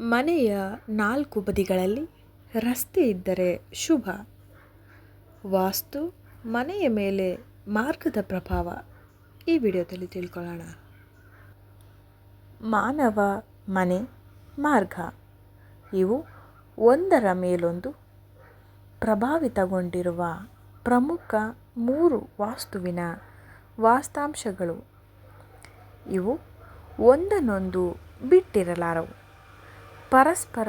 ಮನೆಯ ನಾಲ್ಕು ಬದಿಗಳಲ್ಲಿ ರಸ್ತೆ ಇದ್ದರೆ ಶುಭ. ವಾಸ್ತು ಮನೆಯ ಮೇಲೆ ಮಾರ್ಗದ ಪ್ರಭಾವ. ಈ ವಿಡಿಯೋದಲ್ಲಿ ತಿಳ್ಕೊಳ್ಳೋಣ. ಮಾನವ ಮನೆ ಮಾರ್ಗ. ಇವು ಒಂದರ ಮೇಲೊಂದು ಪ್ರಭಾವಿತಗೊಂಡಿರುವ ಪ್ರಮುಖ ಮೂರು ವಾಸ್ತುವಿನ ವಾಸ್ತಾಂಶಗಳು. ಇವು ಒಂದನ್ನೊಂದು ಬಿಟ್ಟಿರಲಾರವು. ಪರಸ್ಪರ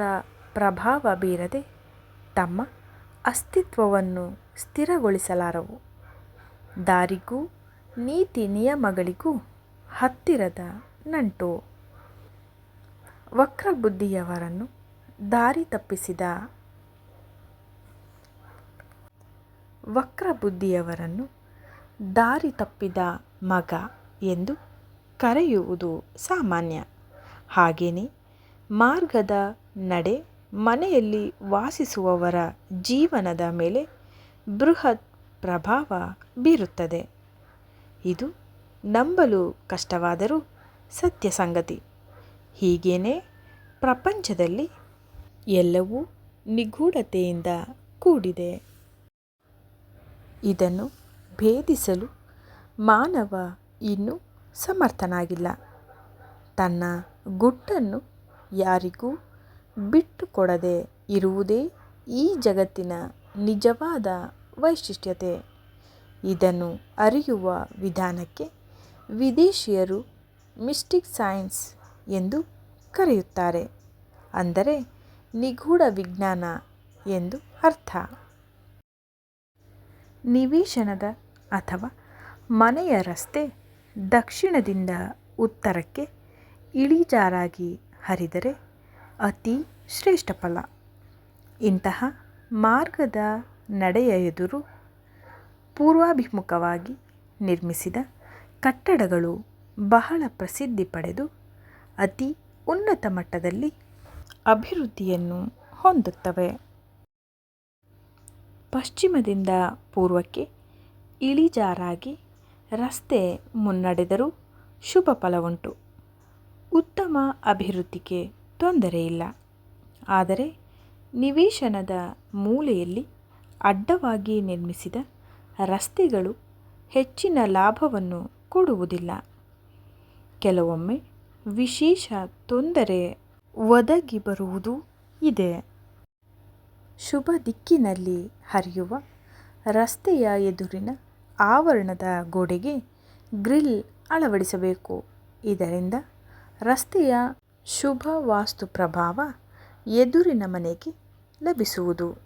ಪ್ರಭಾವ ಬೀರದೆ ತಮ್ಮ ಅಸ್ತಿತ್ವವನ್ನು ಸ್ಥಿರಗೊಳಿಸಲಾರವು. ದಾರಿಗೂ ನೀತಿ ನಿಯಮಗಳಿಗೂ ಹತ್ತಿರದ ನಂಟು. ವಕ್ರಬುದ್ಧಿಯವರನ್ನು ದಾರಿ ತಪ್ಪಿಸಿದ ವಕ್ರಬುದ್ಧಿಯವರನ್ನು ದಾರಿ ತಪ್ಪಿದ ಮಗ ಎಂದು ಕರೆಯುವುದು ಸಾಮಾನ್ಯ. ಹಾಗೆಯೇ ಮಾರ್ಗದ ನಡೆ ಮನೆಯಲ್ಲಿ ವಾಸಿಸುವವರ ಜೀವನದ ಮೇಲೆ ಬೃಹತ್ ಪ್ರಭಾವ ಬೀರುತ್ತದೆ. ಇದು ನಂಬಲು ಕಷ್ಟವಾದರೂ ಸತ್ಯ ಸಂಗತಿ. ಹೀಗೇನೇ ಪ್ರಪಂಚದಲ್ಲಿ ಎಲ್ಲವೂ ನಿಗೂಢತೆಯಿಂದ ಕೂಡಿದೆ. ಇದನ್ನು ಭೇದಿಸಲು ಮಾನವ ಇನ್ನೂ ಸಮರ್ಥನಾಗಿಲ್ಲ. ತನ್ನ ಗುಟ್ಟನ್ನು ಯಾರಿಗೂ ಬಿಟ್ಟುಕೊಡದೆ ಇರುವುದೇ ಈ ಜಗತ್ತಿನ ನಿಜವಾದ ವೈಶಿಷ್ಟ್ಯತೆ. ಇದನ್ನು ಅರಿಯುವ ವಿಧಾನಕ್ಕೆ ವಿದೇಶಿಯರು ಮಿಸ್ಟಿಕ್ ಸೈನ್ಸ್ ಎಂದು ಕರೆಯುತ್ತಾರೆ. ಅಂದರೆ ನಿಗೂಢ ವಿಜ್ಞಾನ ಎಂದು ಅರ್ಥ. ನಿವೇಶನದ ಅಥವಾ ಮನೆಯ ರಸ್ತೆ ದಕ್ಷಿಣದಿಂದ ಉತ್ತರಕ್ಕೆ ಇಳಿಜಾರಾಗಿ ಹರಿದರೆ ಅತಿ ಶ್ರೇಷ್ಠ ಫಲ. ಇಂತಹ ಮಾರ್ಗದ ನಡೆಯ ಎದುರು ಪೂರ್ವಾಭಿಮುಖವಾಗಿ ನಿರ್ಮಿಸಿದ ಕಟ್ಟಡಗಳು ಬಹಳ ಪ್ರಸಿದ್ಧಿ ಪಡೆದು ಅತಿ ಉನ್ನತ ಮಟ್ಟದಲ್ಲಿ ಅಭಿವೃದ್ಧಿಯನ್ನು ಹೊಂದುತ್ತವೆ. ಪಶ್ಚಿಮದಿಂದ ಪೂರ್ವಕ್ಕೆ ಇಳಿಜಾರಾಗಿ ರಸ್ತೆ ಮುನ್ನಡೆದರೂ ಶುಭ ಫಲವುಂಟು ಉತ್ತಮ ಅಭಿವೃದ್ಧಿಗೆ ತೊಂದರೆಯಿಲ್ಲ ಆದರೆ ನಿವೇಶನದ ಮೂಲೆಯಲ್ಲಿ ಅಡ್ಡವಾಗಿ ನಿರ್ಮಿಸಿದ ರಸ್ತೆಗಳು ಹೆಚ್ಚಿನ ಲಾಭವನ್ನು ಕೊಡುವುದಿಲ್ಲ. ಕೆಲವೊಮ್ಮೆ ವಿಶೇಷ ತೊಂದರೆ ಒದಗಿ ಬರುವುದೂ ಇದೆ. ಶುಭ ದಿಕ್ಕಿನಲ್ಲಿ ಹರಿಯುವ ರಸ್ತೆಯ ಎದುರಿನ ಆವರಣದ ಗೋಡೆಗೆ ಗ್ರಿಲ್ ಅಳವಡಿಸಬೇಕು. ಇದರಿಂದ ರಸ್ತೆಯ ಶುಭ ವಾಸ್ತು ಪ್ರಭಾವ ಎದುರಿನ ಮನೆಗೆ ಲಭಿಸುವುದು.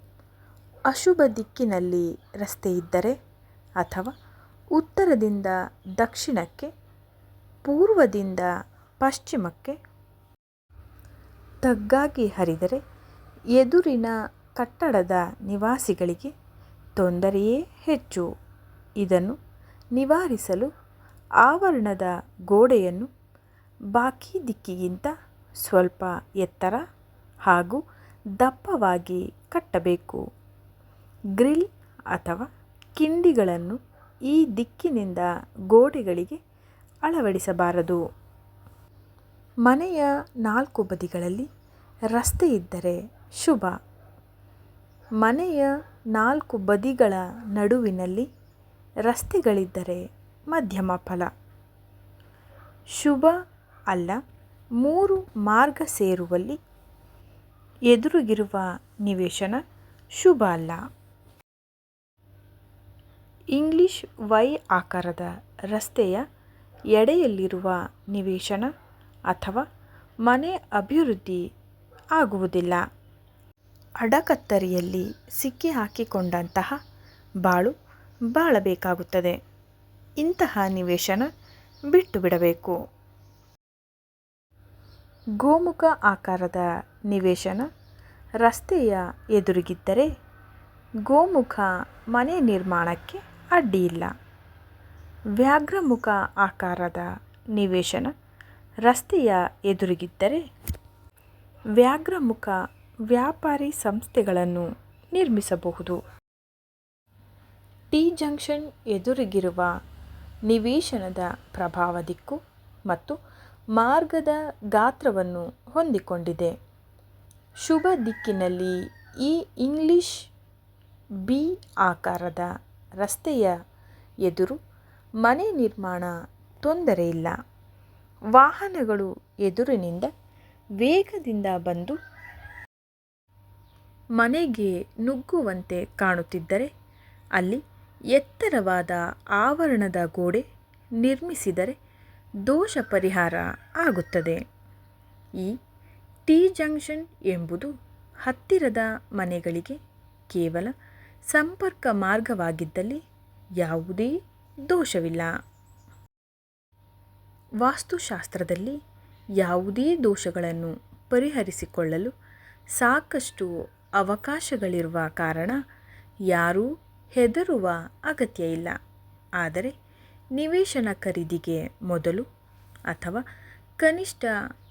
ಅಶುಭ ದಿಕ್ಕಿನಲ್ಲಿ ರಸ್ತೆ ಇದ್ದರೆ ಅಥವಾ ಉತ್ತರದಿಂದ ದಕ್ಷಿಣಕ್ಕೆ, ಪೂರ್ವದಿಂದ ಪಶ್ಚಿಮಕ್ಕೆ ತಗ್ಗಾಗಿ ಹರಿದರೆ ಎದುರಿನ ಕಟ್ಟಡದ ನಿವಾಸಿಗಳಿಗೆ ತೊಂದರೆಯೇ ಹೆಚ್ಚು. ಇದನ್ನು ನಿವಾರಿಸಲು ಆವರಣದ ಗೋಡೆಯನ್ನು ಬಾಕಿ ದಿಕ್ಕಿಗಿಂತ ಸ್ವಲ್ಪ ಎತ್ತರ ಹಾಗೂ ದಪ್ಪವಾಗಿ ಕಟ್ಟಬೇಕು. ಗ್ರಿಲ್ ಅಥವಾ ಕಿಂಡಿಗಳನ್ನು ಈ ದಿಕ್ಕಿನಿಂದ ಗೋಡೆಗಳಿಗೆ ಅಳವಡಿಸಬಾರದು. ಮನೆಯ ನಾಲ್ಕು ಬದಿಗಳಲ್ಲಿ ರಸ್ತೆ ಇದ್ದರೆ ಶುಭ. ಮನೆಯ ನಾಲ್ಕು ಬದಿಗಳ ನಡುವಿನಲ್ಲಿ ರಸ್ತೆಗಳಿದ್ದರೆ ಮಧ್ಯಮ ಫಲ. ಶುಭ ಅಲ್ಲ, ಮೂರು ಮಾರ್ಗ ಸೇರುವಲ್ಲಿ ಎದುರಿಗಿರುವ ನಿವೇಶನ ಶುಭ ಅಲ್ಲ. ಇಂಗ್ಲಿಷ್ ವೈ ಆಕಾರದ ರಸ್ತೆಯ ಎಡೆಯಲ್ಲಿರುವ ನಿವೇಶನ ಅಥವಾ ಮನೆ ಅಭಿವೃದ್ಧಿ ಆಗುವುದಿಲ್ಲ. ಅಡಕತ್ತರಿಯಲ್ಲಿ ಸಿಕ್ಕಿ ಹಾಕಿಕೊಂಡಂತಹ ಬಾಳು ಬಾಳಬೇಕಾಗುತ್ತದೆ. ಇಂತಹ ನಿವೇಶನ ಬಿಟ್ಟು ಬಿಡಬೇಕು. ಗೋಮುಖ ಆಕಾರದ ನಿವೇಶನ ರಸ್ತೆಯ ಎದುರಿಗಿದ್ದರೆ ಗೋಮುಖ ಮನೆ ನಿರ್ಮಾಣಕ್ಕೆ ಅಡ್ಡಿಯಿಲ್ಲ ವ್ಯಾಘ್ರಮುಖ ಆಕಾರದ ನಿವೇಶನ ರಸ್ತೆಯ ಎದುರಿಗಿದ್ದರೆ ವ್ಯಾಘ್ರಮುಖ ವ್ಯಾಪಾರಿ ಸಂಸ್ಥೆಗಳನ್ನು ನಿರ್ಮಿಸಬಹುದು. ಟಿ ಜಂಕ್ಷನ್ ಎದುರಿಗಿರುವ ನಿವೇಶನದ ಪ್ರಭಾವ ದಿಕ್ಕು ಮತ್ತು ಮಾರ್ಗದ ಗಾತ್ರವನ್ನು ಹೊಂದಿಕೊಂಡಿದೆ. ಶುಭ ದಿಕ್ಕಿನಲ್ಲಿ ಈ ಇಂಗ್ಲಿಷ್ ಬಿ ಆಕಾರದ ರಸ್ತೆಯ ಎದುರು ಮನೆ ನಿರ್ಮಾಣ ತೊಂದರೆಯಿಲ್ಲ ವಾಹನಗಳು ಎದುರಿನಿಂದ ವೇಗದಿಂದ ಬಂದು ಮನೆಗೆ ನುಗ್ಗುವಂತೆ ಕಾಣುತ್ತಿದ್ದರೆ ಅಲ್ಲಿ ಎತ್ತರವಾದ ಆವರಣದ ಗೋಡೆ ನಿರ್ಮಿಸಿದರೆ ದೋಷ ಪರಿಹಾರ ಆಗುತ್ತದೆ. ಈ ಟಿ ಜಂಕ್ಷನ್ ಎಂಬುದು ಹತ್ತಿರದ ಮನೆಗಳಿಗೆ ಕೇವಲ ಸಂಪರ್ಕ ಮಾರ್ಗವಾಗಿದ್ದಲ್ಲಿ ಯಾವುದೇ ದೋಷವಿಲ್ಲ. ವಾಸ್ತುಶಾಸ್ತ್ರದಲ್ಲಿ ಯಾವುದೇ ದೋಷಗಳನ್ನು ಪರಿಹರಿಸಿಕೊಳ್ಳಲು ಸಾಕಷ್ಟು ಅವಕಾಶಗಳಿರುವ ಕಾರಣ ಯಾರೂ ಹೆದರುವ ಅಗತ್ಯ ಇಲ್ಲ. ಆದರೆ ನಿವೇಶನ ಖರೀದಿಗೆ ಮೊದಲು ಅಥವಾ ಕನಿಷ್ಠ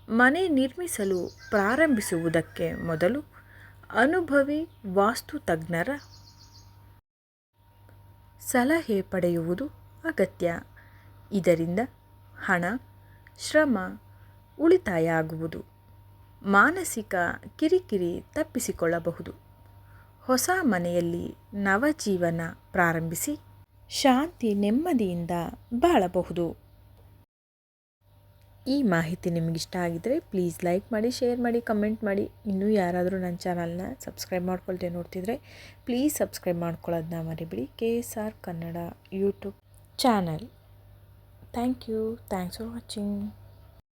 ಮನೆ ನಿರ್ಮಿಸಲು ಪ್ರಾರಂಭಿಸುವುದಕ್ಕೆ ಮೊದಲು ಅನುಭವಿ ವಾಸ್ತು ತಜ್ಞರ ಸಲಹೆ ಪಡೆಯುವುದು ಅಗತ್ಯ. ಇದರಿಂದ ಹಣ, ಶ್ರಮ ಉಳಿತಾಯ ಆಗುವುದು ಮಾನಸಿಕ ಕಿರಿಕಿರಿ ತಪ್ಪಿಸಿಕೊಳ್ಳಬಹುದು. ಹೊಸ ಮನೆಯಲ್ಲಿ ನವಜೀವನ ಪ್ರಾರಂಭಿಸಿ ಶಾಂತಿ ನೆಮ್ಮದಿಯಿಂದ ಬಾಳಬಹುದು. ಈ ಮಾಹಿತಿ ನಿಮಗಿಷ್ಟ ಆಗಿದ್ದರೆ ಪ್ಲೀಸ್ ಲೈಕ್ ಮಾಡಿ, ಶೇರ್ ಮಾಡಿ, ಕಮೆಂಟ್ ಮಾಡಿ. ಇನ್ನೂ ಯಾರಾದರೂ ನನ್ನ ಚಾನಲ್ನ ಸಬ್ಸ್ಕ್ರೈಬ್ ಮಾಡ್ಕೊಳ್ದೆ ನೋಡ್ತಿದ್ರೆ ಪ್ಲೀಸ್ ಸಬ್ಸ್ಕ್ರೈಬ್ ಮಾಡ್ಕೊಳ್ಳೋದನ್ನ ಮರಿಬಿಡಿ. K S R Kannada YouTube channel. Thank you. Thanks for watching.